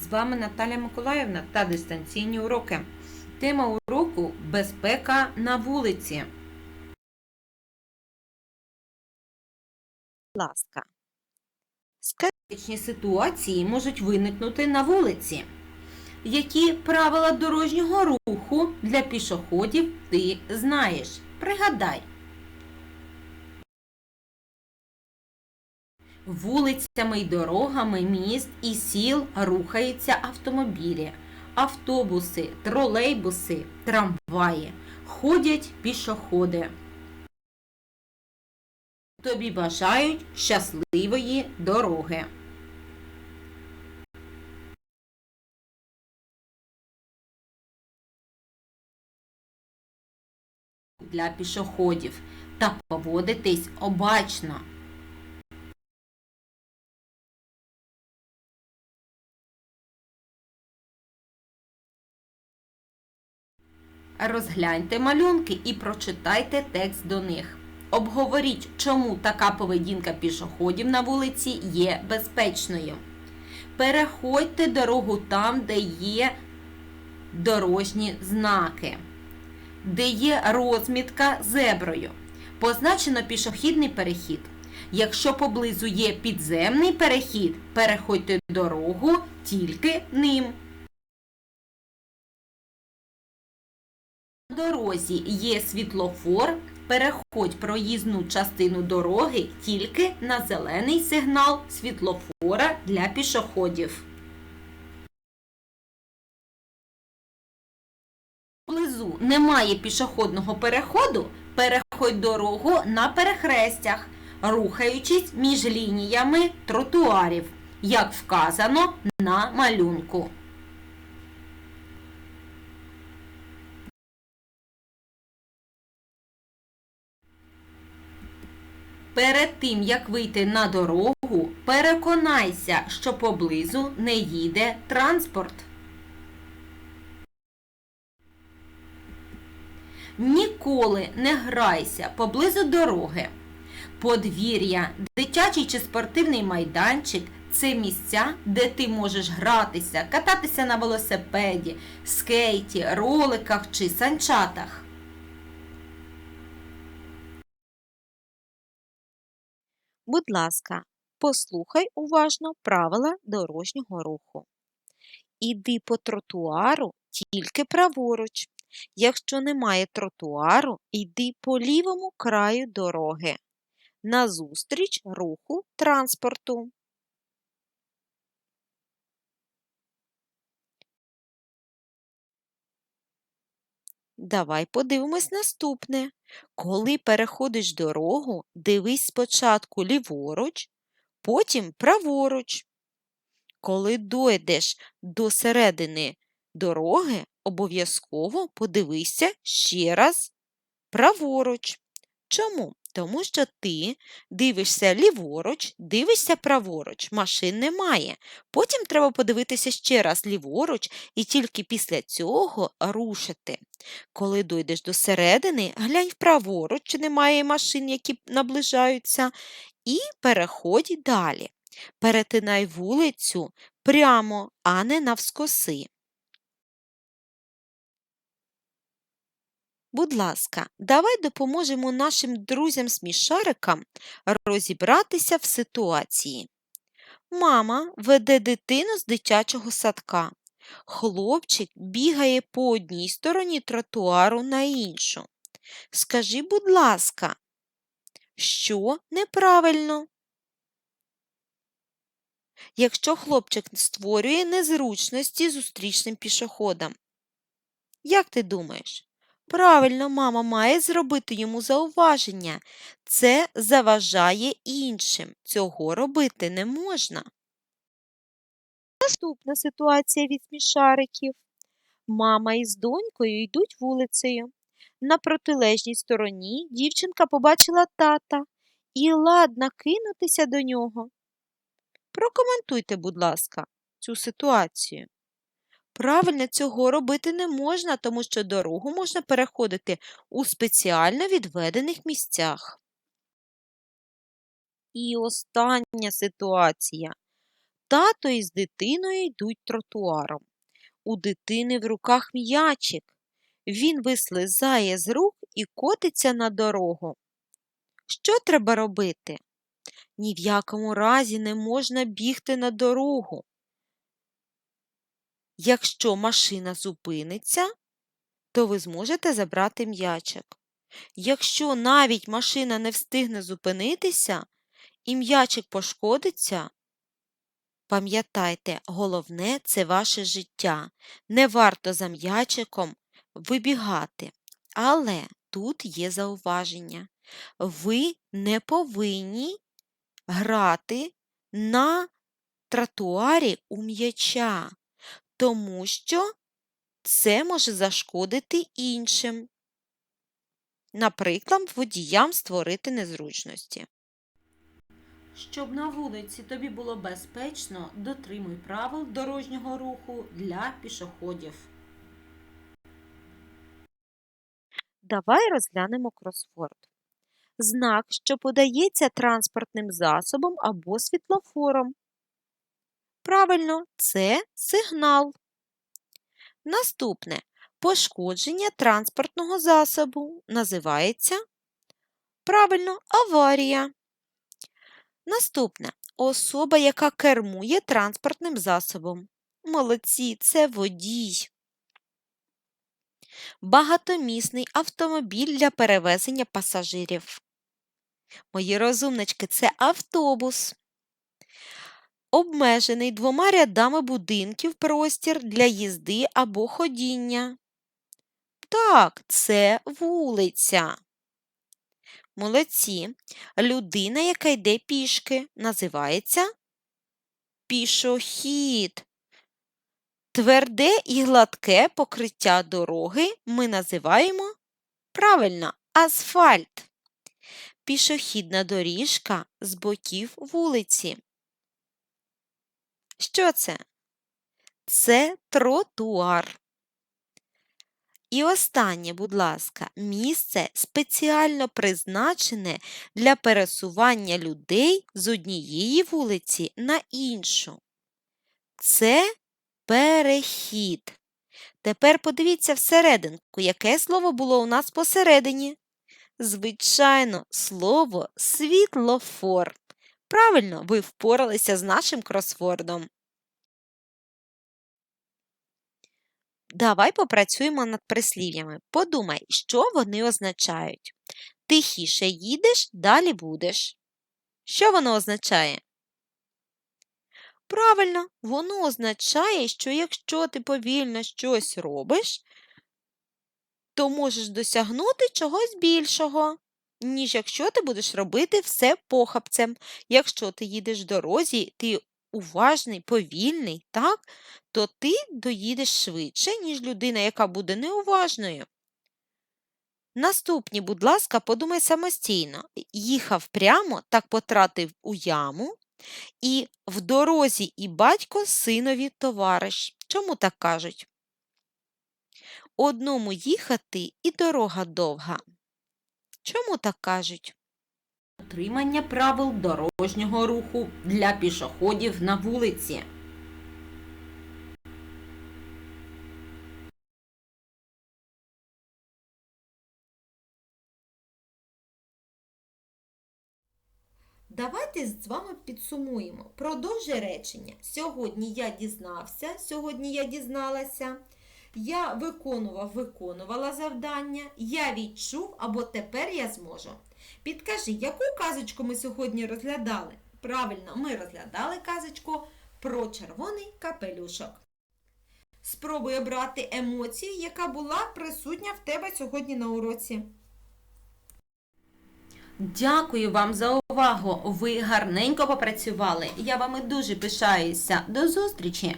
З вами Наталя Миколаївна та дистанційні уроки. Тема уроку безпека на вулиці. Ласка. Критичні ситуації можуть виникнути на вулиці. Які правила дорожнього руху для пішоходів ти знаєш? Пригадай. Вулицями й дорогами міст і сіл рухаються автомобілі, автобуси, тролейбуси, трамваї. Ходять пішоходи. Тобі бажають щасливої дороги. Для пішоходів та поводитись обачно. Розгляньте малюнки і прочитайте текст до них. Обговоріть, чому така поведінка пішоходів на вулиці є безпечною. Переходьте дорогу там, де є дорожні знаки, де є розмітка зеброю. Позначено пішохідний перехід. Якщо поблизу є підземний перехід, переходьте дорогу тільки ним. На дорозі є світлофор, переходь проїзну частину дороги тільки на зелений сигнал світлофора для пішоходів. Поблизу немає пішохідного переходу, переходь дорогу на перехрестях, рухаючись між лініями тротуарів, як вказано на малюнку. Перед тим, як вийти на дорогу, переконайся, що поблизу не їде транспорт. Ніколи не грайся поблизу дороги. Подвір'я, дитячий чи спортивний майданчик це місця, де ти можеш гратися, кататися на велосипеді, скейті, роликах чи санчатах. Будь ласка, послухай уважно правила дорожнього руху. Іди по тротуару тільки праворуч. Якщо немає тротуару, йди по лівому краю дороги. Назустріч руху транспорту. Давай подивимось наступне. Коли переходиш дорогу, дивись спочатку ліворуч, потім праворуч. Коли дойдеш до середини дороги, обов'язково подивися ще раз праворуч. Чому? Тому що ти дивишся ліворуч, дивишся праворуч, машин немає. Потім треба подивитися ще раз ліворуч і тільки після цього рушити. Коли дойдеш до середини, глянь праворуч, чи немає машин, які наближаються, і переходь далі. Перетинай вулицю прямо, а не навскоси. Будь ласка, давай допоможемо нашим друзям-смішарикам розібратися в ситуації. Мама веде дитину з дитячого садка. Хлопчик бігає по одній стороні тротуару на іншу. Скажи, будь ласка, що неправильно? Якщо хлопчик створює незручності зустрічним пішоходам. Як ти думаєш? Правильно, мама має зробити йому зауваження. Це заважає іншим. Цього робити не можна. Наступна ситуація від смішариків. Мама із донькою йдуть вулицею. На протилежній стороні дівчинка побачила тата і ладна кинутися до нього. Прокоментуйте, будь ласка, цю ситуацію. Правильно, цього робити не можна, тому що дорогу можна переходити у спеціально відведених місцях. І остання ситуація. Тато із дитиною йдуть тротуаром. У дитини в руках м'ячик. Він вислизає з рук і котиться на дорогу. Що треба робити? Ні в якому разі не можна бігти на дорогу. Якщо машина зупиниться, то ви зможете забрати м'ячик. Якщо навіть машина не встигне зупинитися і м'ячик пошкодиться, пам'ятайте, головне це ваше життя. Не варто за м'ячиком вибігати. Але тут є зауваження. Ви не повинні грати на тротуарі у м'яча, тому що це може зашкодити іншим. Наприклад, водіям створити незручності. Щоб на вулиці тобі було безпечно, дотримуй правил дорожнього руху для пішоходів. Давай розглянемо кросворд. Знак, що подається транспортним засобом або світлофором. Правильно, це сигнал. Наступне пошкодження транспортного засобу називається правильно аварія. Наступне особа, яка кермує транспортним засобом. Молодці, це водій. Багатомісний автомобіль для перевезення пасажирів. Мої розумнички, це автобус. Обмежений двома рядами будинків простір для їзди або ходіння. Так, це вулиця. Молодці. Людина, яка йде пішки, називається пішохід. Тверде і гладке покриття дороги ми називаємо правильно асфальт. Пішохідна доріжка з боків вулиці. Що це? Це тротуар. І останнє, будь ласка, місце спеціально призначене для пересування людей з однієї вулиці на іншу. Це перехід. Тепер подивіться всерединку, яке слово було у нас посередині. Звичайно, слово світлофор. Правильно, ви впоралися з нашим кросвордом. Давай попрацюємо над прислів'ями. Подумай, що вони означають. Тихіше їдеш, далі будеш. Що воно означає? Правильно, воно означає, що якщо ти повільно щось робиш, то можеш досягнути чогось більшого, ніж якщо ти будеш робити все похапцем. Якщо ти їдеш в дорозі, ти уважний, повільний, так, то ти доїдеш швидше, ніж людина, яка буде неуважною. Наступні, будь ласка, подумай самостійно. Їхав прямо, так потратив у яму, і в дорозі і батько синові товариш. Чому так кажуть? Одному їхати і дорога довга. Чому так кажуть? Дотримання правил дорожнього руху для пішоходів на вулиці. Давайте з вами підсумуємо. Продовжує речення. Сьогодні я дізнався, сьогодні я дізналася. Я виконував, виконувала завдання, я відчув або тепер я зможу. Підкажи, яку казочку ми сьогодні розглядали? Правильно, ми розглядали казочку про червоний капелюшок. Спробуй обрати емоцію, яка була присутня в тебе сьогодні на уроці. Дякую вам за увагу. Ви гарненько попрацювали. Я вами дуже пишаюся. До зустрічі!